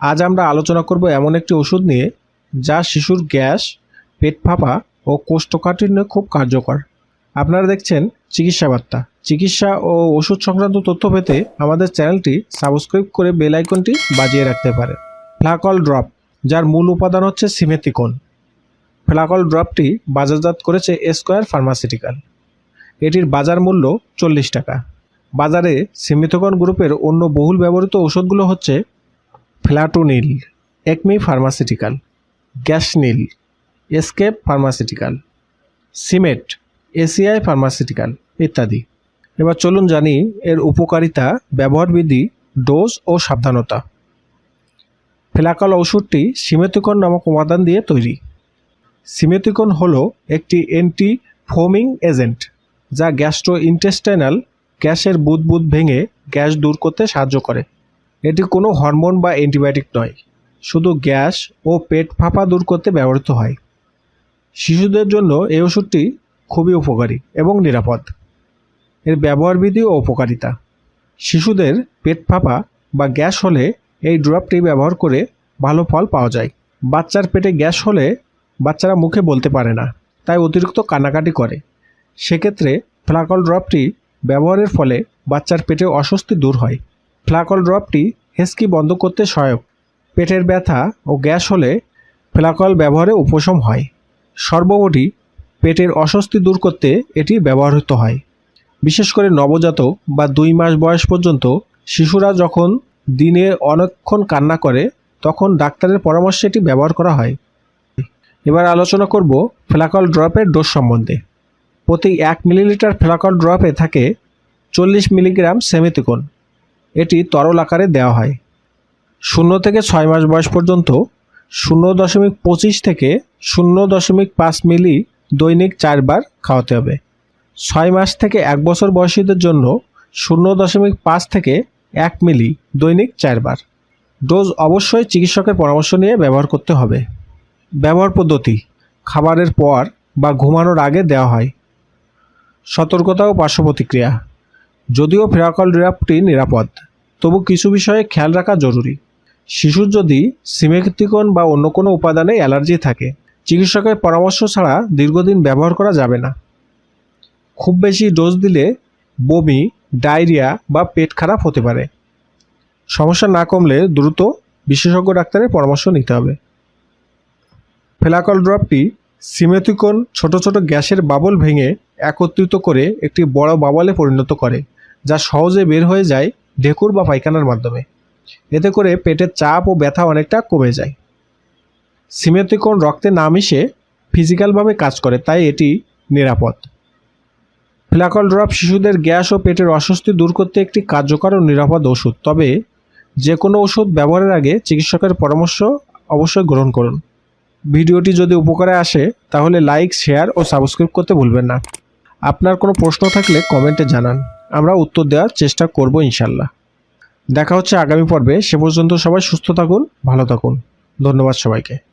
আজ আমরা আলোচনা করব এমন একটি ওষুধ নিয়ে যা শিশুর গ্যাস, পেট ফাঁপা ও কোষ্ঠকাঠিন্য খুব কার্যকর। আপনারা দেখছেন চিকিৎসা বার্তা। চিকিৎসা ও ওষুধ সংক্রান্ত তথ্য পেতে আমাদের চ্যানেলটি সাবস্ক্রাইব করে বেল আইকনটি বাজিয়ে রাখতে পারেন ফ্লাকল ড্রপ, যার মূল উপাদান হচ্ছে সিমেথিকোন ফ্লাকল ড্রপটি বাজারজাত করেছে স্কোয়ার ফার্মাসিউটিক্যাল। এটির বাজার মূল্য চল্লিশ টাকা। বাজারে সিমিথকন গ্রুপের অন্য বহুল ব্যবহৃত ওষুধগুলো হচ্ছে Flatonil Acme pharmaceutical, Gasnil, Escape pharmaceutical, Cimet, ACI pharmaceutical ইত্যাদি। এবার চলুন জানি এর উপকারিতা, ব্যবহারবিধি, ডোজ ও সাবধানতা। ফেলাকল ওষুধটি সিমেথিকন নামক উপাদান দিয়ে তৈরি। সিমেথিকন হল একটি অ্যান্টি ফোমিং এজেন্ট যা গ্যাস্ট্রো ইন্টেস্টাইনাল গ্যাসের বুদবুদ ভেঙে গ্যাস দূর করতে সাহায্য করে। এটি কোনো হরমোন বা অ্যান্টিবায়োটিক নয়, শুধু গ্যাস ও পেট ফাঁপা দূর করতে ব্যবহৃত হয়। শিশুদের জন্য এই ওষুধটি খুবই উপকারী এবং নিরাপদ। এর ব্যবহারবিধি ও উপকারিতা। শিশুদের পেট ফাঁপা বা গ্যাস হলে এই ড্রপটি ব্যবহার করে ভালো ফল পাওয়া যায়। বাচ্চার পেটে গ্যাস হলে বাচ্চারা মুখে বলতে পারে না, তাই অতিরিক্ত কান্নাকাটি করে। সেক্ষেত্রে ফ্লাকল ড্রপটি ব্যবহারের ফলে বাচ্চার পেটে অস্বস্তি দূর হয়। ফ্লাকল ড্রপটি হেসকি বন্ধ করতে সহায়ক। পেটের ব্যথা ও গ্যাস হলে ফ্লাকল ব্যবহারে উপশম হয়। সর্বোপরি পেটের অস্বস্তি দূর করতে এটি ব্যবহৃত হয়। বিশেষ করে নবজাতক বা দুই মাস বয়স পর্যন্ত শিশুরা যখন দিনে অনেকক্ষণ কান্না করে, তখন ডাক্তারের পরামর্শে এটি ব্যবহার করা হয়। এবার আলোচনা করব ফ্লাকল ড্রপের ডোজ সম্বন্ধে। প্রতি এক মিলিলিটার ফ্লাকল ড্রপে থাকে চল্লিশ মিলিগ্রাম সেমিতিকোন। এটি তরল আকারে দেওয়া হয়। শূন্য থেকে ছয় মাস বয়স পর্যন্ত শূন্য দশমিক পঁচিশ থেকে শূন্য দশমিক পাঁচ মিলি দৈনিক চারবার খাওয়াতে হবে। ছয় মাস থেকে এক বছর বয়সীদের জন্য শূন্য দশমিক পাঁচ থেকে এক মিলি দৈনিক চারবার। ডোজ অবশ্যই চিকিৎসকের পরামর্শ নিয়ে ব্যবহার করতে হবে। ব্যবহার পদ্ধতি, খাবারের পর বা ঘুমানোর আগে দেওয়া হয়। সতর্কতা ও পার্শ্ব প্রতিক্রিয়া, যদিও ফেরাকল ড্রাফটি নিরাপদ। তবু কিছু বিষয়ে খেয়াল রাখা জরুরি। শিশুর যদি সিমেকটিকন বা অন্য কোনো উপাদানে অ্যালার্জি থাকে, চিকিৎসকের পরামর্শ ছাড়া দীর্ঘদিন ব্যবহার করা যাবে না। খুব বেশি ডোজ দিলে বমি, ডায়রিয়া বা পেট খারাপ হতে পারে। সমস্যা না কমলে দ্রুত বিশেষজ্ঞ ডাক্তারের পরামর্শ নিতে হবে। ফেলাকল ড্রপটি সিমেথিকন ছোট ছোট গ্যাসের বাবল ভেঙে একত্রিত করে একটি বড় বাবলে পরিণত করে, যা সহজে বের হয়ে যায় ঢেকুর বা পায়খানার মাধ্যমে। এতে করে পেটের চাপ ও ব্যথা অনেকটা কমে যায়। সিমেথিকন রক্তে না মিশে ফিজিক্যালভাবে কাজ করে, তাই এটি নিরাপদ। ফ্লাকল ড্রপ শিশুদের গ্যাস ও পেটের অস্বস্তি দূর করতে একটি কার্যকর ও নিরাপদ ওষুধ। তবে যে কোনো ওষুধ ব্যবহারের আগে চিকিৎসকের পরামর্শ অবশ্যই গ্রহণ করুন। ভিডিওটি যদি উপকারে আসে, তাহলে লাইক, শেয়ার ও সাবস্ক্রাইব করতে ভুলবেন না। আপনার কোনো প্রশ্ন থাকলে কমেন্টে জানান। আমরা উত্তর দেওয়ার চেষ্টা করব ইনশাল্লাহ দেখা হচ্ছে আগামী পর্বে। সে পর্যন্ত সবাই সুস্থ থাকুন, ভালো থাকুন। ধন্যবাদ সবাইকে।